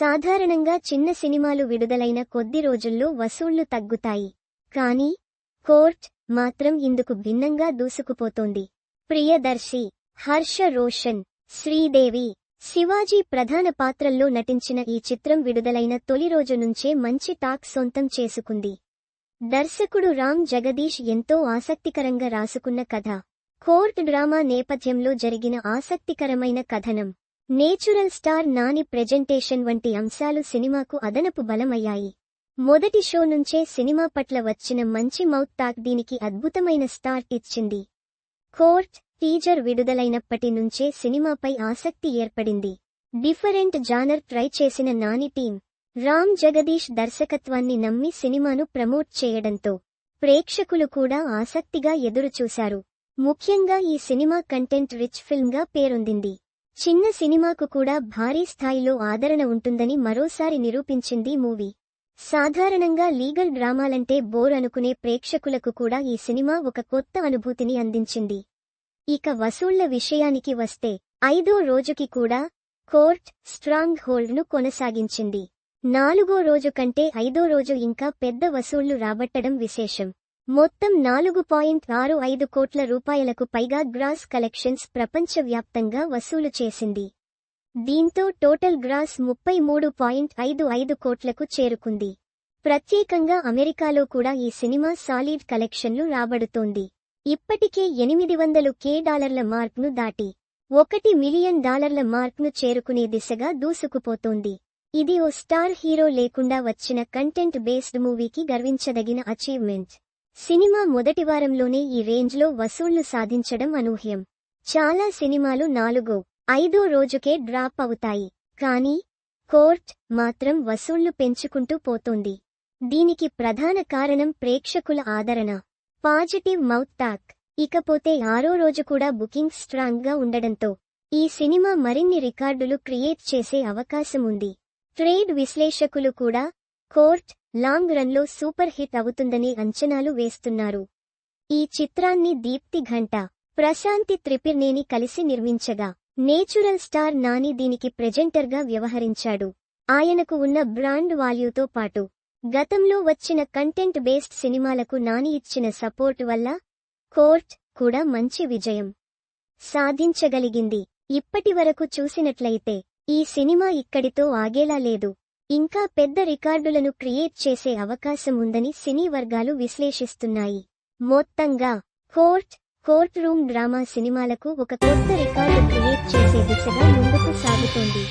సాధారణంగా చిన్న సినిమాలు విడుదలైన కొద్ది రోజుల్లో వసూళ్ళు తగ్గుతాయి. కానీ కోర్ట్ మాత్రం ఇందుకు భిన్నంగా దూసుకుపోతోంది. ప్రియదర్శి హర్ష రోషన్ శ్రీదేవి శివాజీ ప్రధాన పాత్రల్లో నటించిన ఈ చిత్రం విడుదలైన తొలి రోజు నుంచే మంచి టాక్ సొంతం చేసుకుంది. దర్శకుడు రామ్ జగదీష్ ఎంతో ఆసక్తికరంగా రాసుకున్న కథ. కోర్ట్ డ్రామా నేపథ్యంలో జరిగిన ఆసక్తికరమైన కథనం. నేచురల్ స్టార్ నాని ప్రెజెంటేషన్ వంటి అంశాలు సినిమాకు అదనపు బలమయ్యాయి. మొదటి షో నుంచే సినిమా పట్ల వచ్చిన మంచి మౌత్ టాక్ దీనికి అద్భుతమైన స్టార్ట్ ఇచ్చింది. కోర్ట్ టీజర్ విడుదలైనప్పటి నుంచే సినిమాపై ఆసక్తి ఏర్పడింది. డిఫరెంట్ జానర్ ట్రై చేసిన నాని టీం రామ్ జగదీష్ దర్శకత్వాన్ని నమ్మి సినిమాను ప్రమోట్ చేయడంతో ప్రేక్షకులు కూడా ఆసక్తిగా ఎదురుచూశారు. ముఖ్యంగా ఈ సినిమా కంటెంట్ రిచ్ ఫిల్మ్గా పేరొందింది. చిన్న సినిమాకు కూడా భారీ స్థాయిలో ఆదరణ ఉంటుందని మరోసారి నిరూపించింది మూవీ. సాధారణంగా లీగల్ డ్రామాలంటే బోర్ అనుకునే ప్రేక్షకులకు కూడా ఈ సినిమా ఒక కొత్త అనుభూతిని అందించింది. ఇక వసూళ్ళ విషయానికి వస్తే ఐదో రోజుకి కూడా కోర్ట్ స్ట్రాంగ్ హోల్డ్ను కొనసాగించింది. నాలుగో రోజు కంటే ఐదో రోజు ఇంకా పెద్ద వసూళ్ళు రాబట్టడం విశేషం. మొత్తం నాలుగు పాయింట్ ఆరు ఐదు కోట్ల రూపాయలకు పైగా గ్రాస్ కలెక్షన్స్ ప్రపంచవ్యాప్తంగా వసూలు చేసింది. దీంతో టోటల్ గ్రాస్ ముప్పై మూడు పాయింట్ ఐదు ఐదు కోట్లకు చేరుకుంది. ప్రత్యేకంగా అమెరికాలో కూడా ఈ సినిమా సాలిడ్ కలెక్షన్లు రాబడుతోంది. ఇప్పటికే ఎనిమిది వందలు కే డాలర్ల మార్క్ను దాటి ఒకటి మిలియన్ డాలర్ల మార్క్ను చేరుకునే దిశగా దూసుకుపోతోంది. ఇది ఓ స్టార్ హీరో లేకుండా వచ్చిన కంటెంట్ బేస్డ్ మూవీకి గర్వించదగిన అచీవ్మెంట్. సినిమా మొదటి వారంలోనే ఈ రేంజ్లో వసూళ్ళు సాధించడం అనూహ్యం. చాలా సినిమాలు నాలుగో ఐదో రోజుకే డ్రాప్ అవుతాయి. కానీ కోర్ట్ మాత్రం వసూళ్ళు పెంచుకుంటూ పోతోంది. దీనికి ప్రధాన కారణం ప్రేక్షకుల ఆదరణ. Positive mouth talk. ఇకపోతే ఆరో రోజు కూడా బుకింగ్ స్ట్రాంగ్గా ఉండడంతో ఈ సినిమా మరిన్ని రికార్డులు క్రియేట్ చేసే అవకాశం ఉంది ట్రేడ్ విశ్లేషకులు కూడా కోర్ట్ లాంగ్ రన్లో సూపర్ హిట్ అవుతుందని అంచనాలు వేస్తున్నారు. ఈ చిత్రాన్ని దీప్తి ఘంట ప్రశాంతి త్రిపిర్నేని కలిసి నిర్మించగా నేచురల్ స్టార్ నాని దీనికి ప్రెజెంటర్గా వ్యవహరించాడు. ఆయనకు ఉన్న బ్రాండ్ వాల్యూతో పాటు గతంలో వచ్చిన కంటెంట్ బేస్డ్ సినిమాలకు నాని ఇచ్చిన సపోర్ట్ వల్ల కోర్ట్ కూడా మంచి విజయం సాధించగలిగింది. ఇప్పటివరకు చూసినట్లయితే ఈ సినిమా ఇక్కడితో ఆగేలా లేదు. ఇంకా పెద్ద రికార్డులను క్రియేట్ చేసే అవకాశం ఉందని సినీ వర్గాలు విశ్లేషిస్తున్నాయి. మొత్తంగా కోర్ట్ కోర్ట్ రూమ్ డ్రామా సినిమాలకు ఒక కొత్త రికార్డు క్రియేట్ చేసే దిశగా ముందుకు సాగుతోంది.